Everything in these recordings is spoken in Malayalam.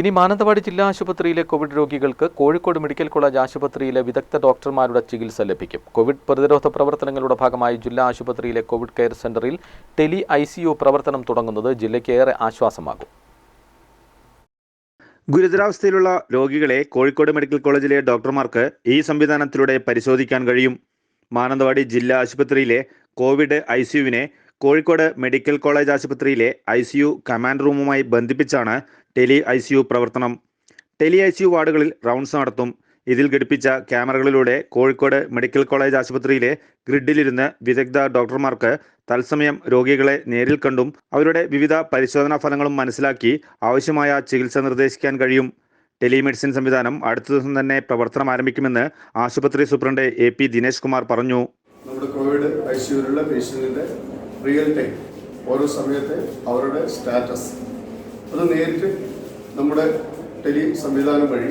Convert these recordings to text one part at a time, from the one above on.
ഇനി മാനന്തവാടി ജില്ലാ ആശുപത്രിയിലെ കോവിഡ് രോഗികൾക്ക് കോഴിക്കോട് മെഡിക്കൽ കോളേജ് ആശുപത്രിയിലെ വിദഗ്ധ ഡോക്ടർമാരുടെ ചികിത്സ ലഭിക്കും. കോവിഡ് പ്രതിരോധ പ്രവർത്തനങ്ങളുടെ ഭാഗമായി ജില്ലാ ആശുപത്രിയിലെ കോവിഡ് കെയർ സെന്ററിൽ ടെലി ഐ പ്രവർത്തനം തുടങ്ങുന്നത് ജില്ലയ്ക്ക് ഏറെ ആശ്വാസമാകും. ഗുരുതരാവസ്ഥയിലുള്ള രോഗികളെ കോഴിക്കോട് മെഡിക്കൽ കോളേജിലെ ഡോക്ടർമാർക്ക് ഈ സംവിധാനത്തിലൂടെ പരിശോധിക്കാൻ കഴിയും. മാനന്തവാടി ജില്ലാ ആശുപത്രിയിലെ Covid I Kozhikode medical college ആശുപത്രിയിലെ ഐ കമാൻഡ് റൂമുമായി ബന്ധിപ്പിച്ചാണ് ടെലി ഐ സി യു പ്രവർത്തനം. ടെലി ഐ സി യു വാർഡുകളിൽ റൗണ്ട്സ് നടത്തും. ഇതിൽ ഘടിപ്പിച്ച ക്യാമറകളിലൂടെ കോഴിക്കോട് മെഡിക്കൽ കോളേജ് ആശുപത്രിയിലെ ഗ്രിഡിലിരുന്ന് വിദഗ്ധ ഡോക്ടർമാർക്ക് തത്സമയം രോഗികളെ നേരിൽ കണ്ടും അവരുടെ വിവിധ പരിശോധനാ ഫലങ്ങളും മനസ്സിലാക്കി ആവശ്യമായ ചികിത്സ നിർദ്ദേശിക്കാൻ കഴിയും. ടെലിമെഡിസിൻ സംവിധാനം അടുത്ത ദിവസം തന്നെ പ്രവർത്തനം ആരംഭിക്കുമെന്ന് ആശുപത്രി superintendent A P Dinesh Kumar പറഞ്ഞു. നമ്മുടെ കോവിഡ് ഐ സിയുലുള്ള പേഷ്യന്റിന്റെ റിയൽ ടൈം ഓരോ സമയത്തെ അവരുടെ സ്റ്റാറ്റസ്. അത് നേരിട്ട് നമ്മുടെ ടെലി സംവിധാനം വഴി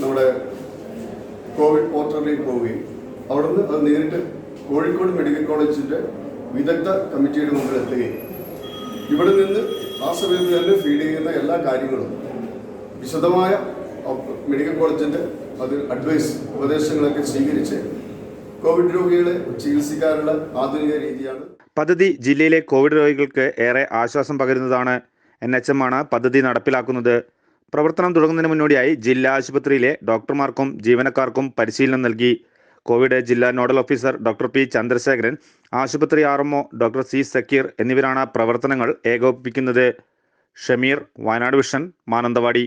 നമ്മുടെ കോവിഡ് പോർട്ടലിലേക്ക് പോവുകയും അവിടുന്ന് അത് നേരിട്ട് കോഴിക്കോട് മെഡിക്കൽ കോളേജിന്റെ വിദഗ്ധ കമ്മിറ്റിയുടെ മുമ്പിൽ എത്തുകയും. ഇവിടെ നിന്ന് ആ സമയത്ത് തന്നെ ഫീഡ് ചെയ്യുന്ന എല്ലാ കാര്യങ്ങളും വിശദമായ മെഡിക്കൽ കോളേജിന്റെ അത് അഡ്വൈസ് ഉപദേശങ്ങളൊക്കെ സ്വീകരിച്ച് കോവിഡ് രോഗികളെ ചികിത്സിക്കാനുള്ള ആധുനിക രീതിയാണ്. പദ്ധതി ജില്ലയിലെ കോവിഡ് രോഗികൾക്ക് ഏറെ ആശ്വാസം പകരുന്നതാണ് എൻ എച്ച് എം ആണ് പദ്ധതി നടപ്പിലാക്കുന്നത്. പ്രവർത്തനം തുടങ്ങുന്നതിന് മുന്നോടിയായി ജില്ലാ ആശുപത്രിയിലെ ഡോക്ടർമാർക്കും ജീവനക്കാർക്കും പരിശീലനം നൽകി. കോവിഡ് ജില്ലാ nodal officer doctor P Chandrasekharan ആശുപത്രി ആർ ഡോക്ടർ സി സക്കീർ എന്നിവരാണ് പ്രവർത്തനങ്ങൾ ഏകോപിപ്പിക്കുന്നത്. ഷമീർ വയനാട് വിഷൻ മാനന്തവാടി.